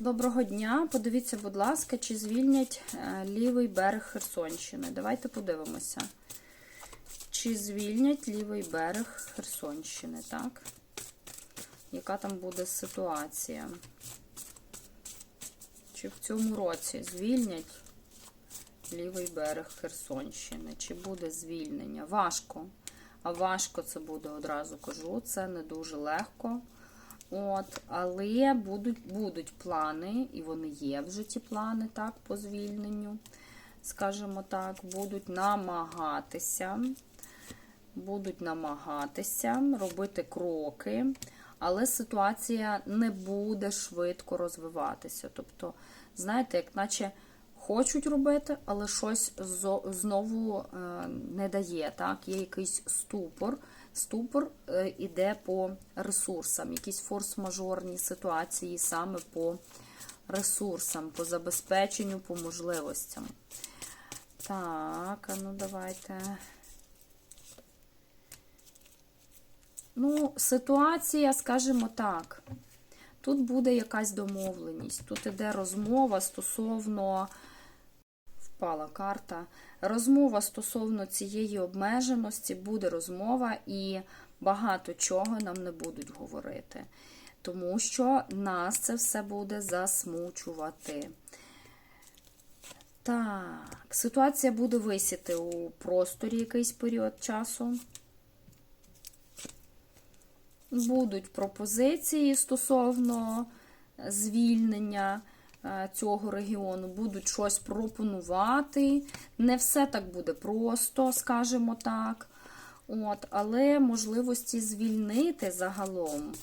Доброго дня. Подивіться, будь ласка, чи звільнять е, лівий берег Херсонщини. Давайте подивимося. Чи звільнять лівий берег Херсонщини, так? Яка там буде ситуація? Чи в цьому році звільнять лівий берег Херсонщини? Чи буде звільнення? Важко. А важко це буде одразу кажу. Це не дуже легко. От, але будуть будуть плани, і вони є вже ті плани, так, по звільненню, скажімо так, будуть намагатися, будуть намагатися робити кроки, але ситуація не буде швидко розвиватися. Тобто, знаєте, як наче хочуть робити, але щось знову е, не дає. Так? Є якийсь ступор. Ступор е, іде по ресурсам, якісь форс-мажорні ситуації саме по ресурсам, по забезпеченню, по можливостям. Так, ну давайте. Ну, ситуація, скажімо так. Тут буде якась домовленість. Тут іде розмова стосовно впала карта. Розмова стосовно цієї обмеженості буде розмова, і багато чого нам не будуть говорити. Тому що нас це все буде засмучувати. Так, ситуація буде висіти у просторі якийсь період часу. Будуть пропозиції стосовно звільнення цього регіону, будуть щось пропонувати. Не все так буде просто, скажімо так. От, але можливості звільнити загалом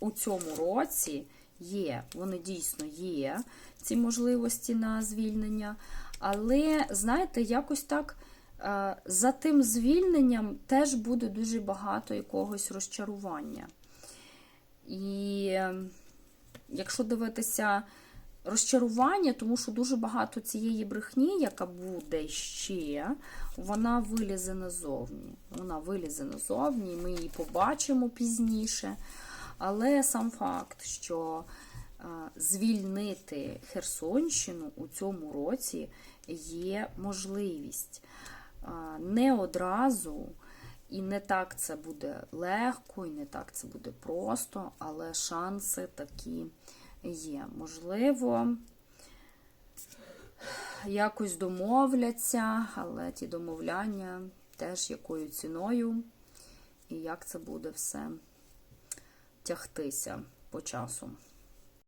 у цьому році є. Вони дійсно є, ці можливості на звільнення. Але, знаєте, якось так. Е, За тим звільненням теж буде дуже багато якогось розчарування. І е, якщо дивитися розчарування, тому що дуже багато цієї брехні, яка буде ще, вона вилізе назовні. Вона вилізе назовні, ми її побачимо пізніше. Але сам факт, що е, звільнити Херсонщину у цьому році є можливість. Не одразу, і не так це буде легко, і не так це буде просто, але шанси такі є. Можливо, якось домовляться, але ті домовляння теж якою ціною, і як це буде все тягтися по часу.